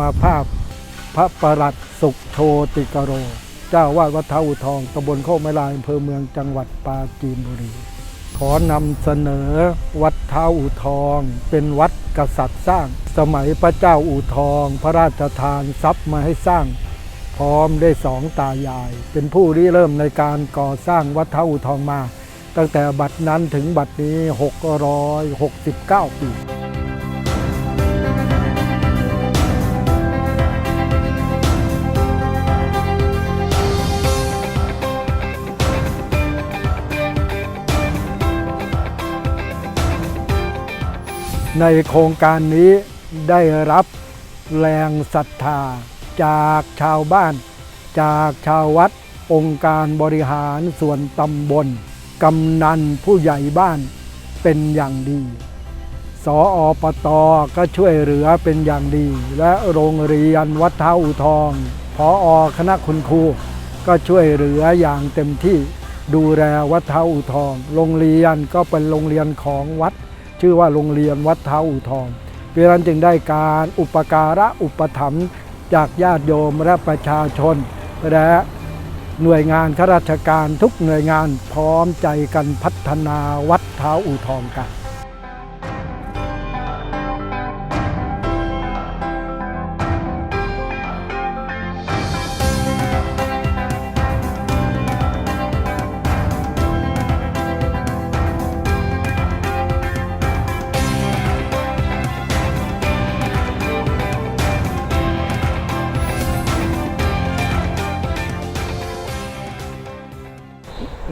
มาภาพ พระประหลัดสุขโชติกโร เจ้าวาดวัดเท้าอูทองตำบลโคกไมลายอำเภอเมืองจังหวัดปราจีนบุรี ขอนำเสนอวัดเท้าอูทอง เป็นวัดกษัตริย์สร้าง สมัยพระเจ้าอูทอง พระราชทานทรัพย์มาให้สร้าง พร้อมได้สองตายาย เป็นผู้ริเริ่มในการก่อสร้างวัดเท้าอูทองมา ตั้งแต่บัดนั้นถึงบัดนี้ 669 ปี ในโครงการนี้ได้รับแรงศรัทธาจากชาวบ้าน จากชาววัด องค์การบริหารส่วนตำบล กำนันผู้ใหญ่บ้านเป็นอย่างดี สออปตก็ช่วยเหลือเป็นอย่างดี และโรงเรียนวัดเท้าอูทองพออคณะคุณครูก็ช่วยเหลืออย่างเต็มที่ดูแลวัดเท้าอูทอง โรงเรียนก็เป็นโรงเรียนของวัด ชื่อว่าโรงเรียนวัดเท้าอู่ทองเพราะนั้นจึงได้การอุปการะอุปถัมภ์จากญาติโยมและประชาชนและหน่วยงานข้าราชการทุกหน่วยงานพร้อมใจกันพัฒนาวัดเท้าอู่ทองกัน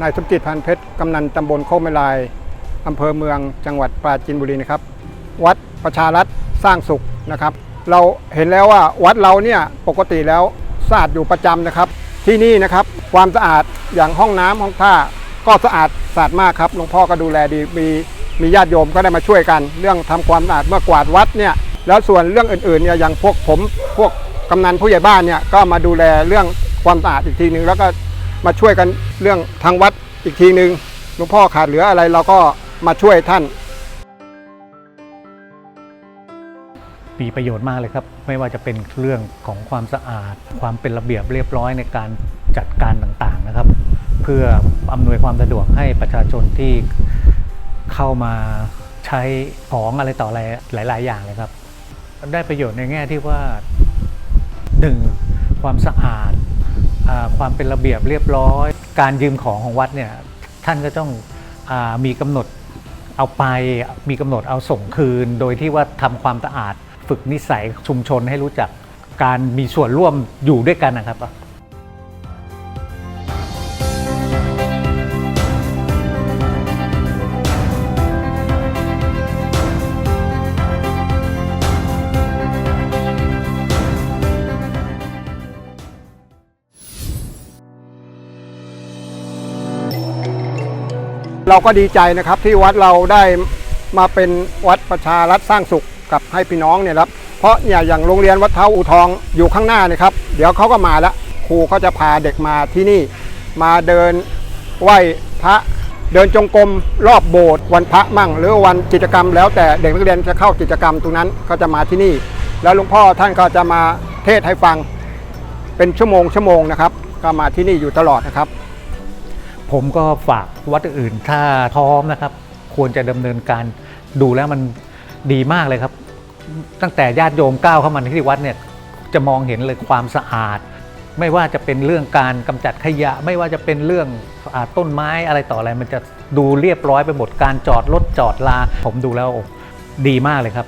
นายสมจิตพันเพชรกำนันตำบลโคกไมลายอำเภอเมืองจังหวัดปราจีนบุรีนะครับ วัดประชารัฐสร้างสุขนะครับ เราเห็นแล้วว่าวัดเราเนี่ยปกติแล้วสะอาดอยู่ประจำนะครับ ที่นี่นะครับความสะอาดอย่างห้องน้ำห้องท่าก็สะอาดสะอาดมากครับหลวงพ่อก็ดูแลดีมีมีญาติโยมก็ได้มาช่วยกัน เรื่องทำความสะอาดเมื่อกวาดวัดเนี่ยแล้วส่วนเรื่องอื่นๆเนี่ยอย่างพวกผมพวกกำนันผู้ใหญ่บ้านเนี่ยก็มาดูแลเรื่องความสะอาดอีกทีหนึ่งแล้วก็ มาช่วยกันเรื่องทางวัดอีกทีหนึ่งหลวงพ่อขาดเหลืออะไรเราก็มาช่วยท่าน มีประโยชน์มากเลยครับ ไม่ว่าจะเป็นเรื่องของความสะอาด ความเป็นระเบียบเรียบร้อยในการจัดการต่างๆนะครับ เพื่ออำนวยความสะดวกให้ประชาชนที่เข้ามาใช้ของอะไรต่ออะไรหลาย ๆ อย่างเลยครับ ได้ประโยชน์ในแง่ที่ว่าหนึ่งความสะอาด ความเป็นระเบียบเรียบร้อย การยืมของของวัดเนี่ยท่านก็ต้องอมีกำหนดเอาไปมีกำหนดเอาส่งคืน โดยที่ว่าทำความสะอาด ฝึกนิสัยชุมชนให้รู้จักการมีส่วนร่วมอยู่ด้วยกันนะครับ เราก็ดีใจนะครับที่วัดเราได้มาเป็นวัดประชารัฐสร้างสุขกับให้พี่น้องเนี่ยครับเพราะเนี่ยอย่างโรงเรียนวัดเท้าอูทองอยู่ข้างหน้านี่ครับ เดี๋ยวเขาก็มาแล้วครูเขาจะพาเด็กมาที่นี่ มาเดินไหว้พระเดินจงกรมรอบโบสถ์วันพระมั่ง หรือวันกิจกรรม แล้วแต่เด็กนักเรียนจะเข้ากิจกรรมตรงนั้นก็จะมาที่นี่ แล้วหลวงพ่อท่านก็จะมาเทศให้ฟังเป็นชั่วโมงชั่วโมงนะครับ ก็มาที่นี่อยู่ตลอดนะครับ ผมก็ฝากวัดอื่นถ้าพร้อมนะครับ ควรจะดำเนินการดูแล้วมันดีมากเลยครับ ตั้งแต่ญาติโยมก้าวเข้ามาในที่วัดเนี่ยจะมองเห็นเลยความสะอาด ไม่ว่าจะเป็นเรื่องการกำจัดขยะ ไม่ว่าจะเป็นเรื่องอต้นไม้อะไรต่ออะไร มันจะดูเรียบร้อยไปหมดการจอดรถจอดลา ผมดูแล้วดีมากเลยครับ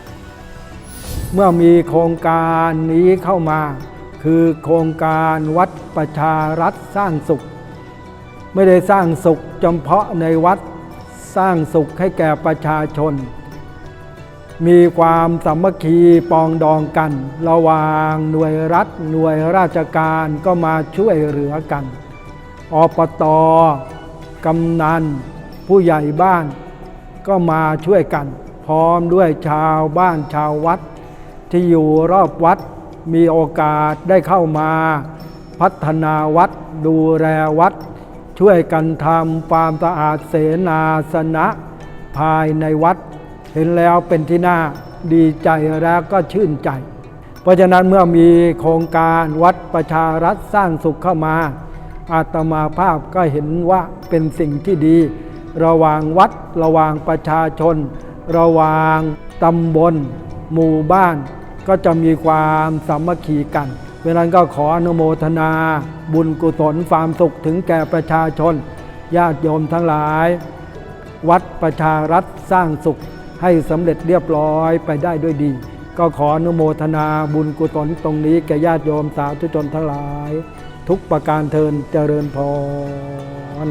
เมื่อมีโครงการนี้เข้ามา คือโครงการวัดประชารัฐสร้างสุข ไม่ได้สร้างสุขเฉพาะในวัดสร้างสุขให้แก่ประชาชน มีความสามัคคีปองดองกัน ระหว่างหน่วยรัฐหน่วยราชการก็มาช่วยเหลือกันอปตกำนัน ผู้ใหญ่บ้าน ก็มาช่วยกัน พร้อมด้วยชาวบ้านชาววัด ที่อยู่รอบวัดมีโอกาสได้เข้ามา พัฒนาวัดดูแลวัด ช่วยกันทำความสะอาดเสนาสนะ ภายในวัด เห็นแล้วเป็นที่น่าดีใจและก็ชื่นใจ เพราะฉะนั้นเมื่อมีโครงการวัดประชารัฐสร้างสุขเข้ามา อาตมาภาพก็เห็นว่าเป็นสิ่งที่ดี ระหว่างวัดระหว่างประชาชน ระหว่างตำบล หมู่บ้าน ก็จะมีความสามัคคีกัน เพราะฉะนั้นก็ขออนุโมทนา บุญกุศลความสุขถึงแก่ประชาชน ญาติโยมทั้งหลาย วัดประชารัฐสร้างสุขให้สำเร็จเรียบร้อยไปได้ด้วยดี ก็ขออนุโมทนาบุญกุศลตรงนี้แก่ญาติโยมสาธุชนทั้งหลาย ทุกประการเทินเจริญพร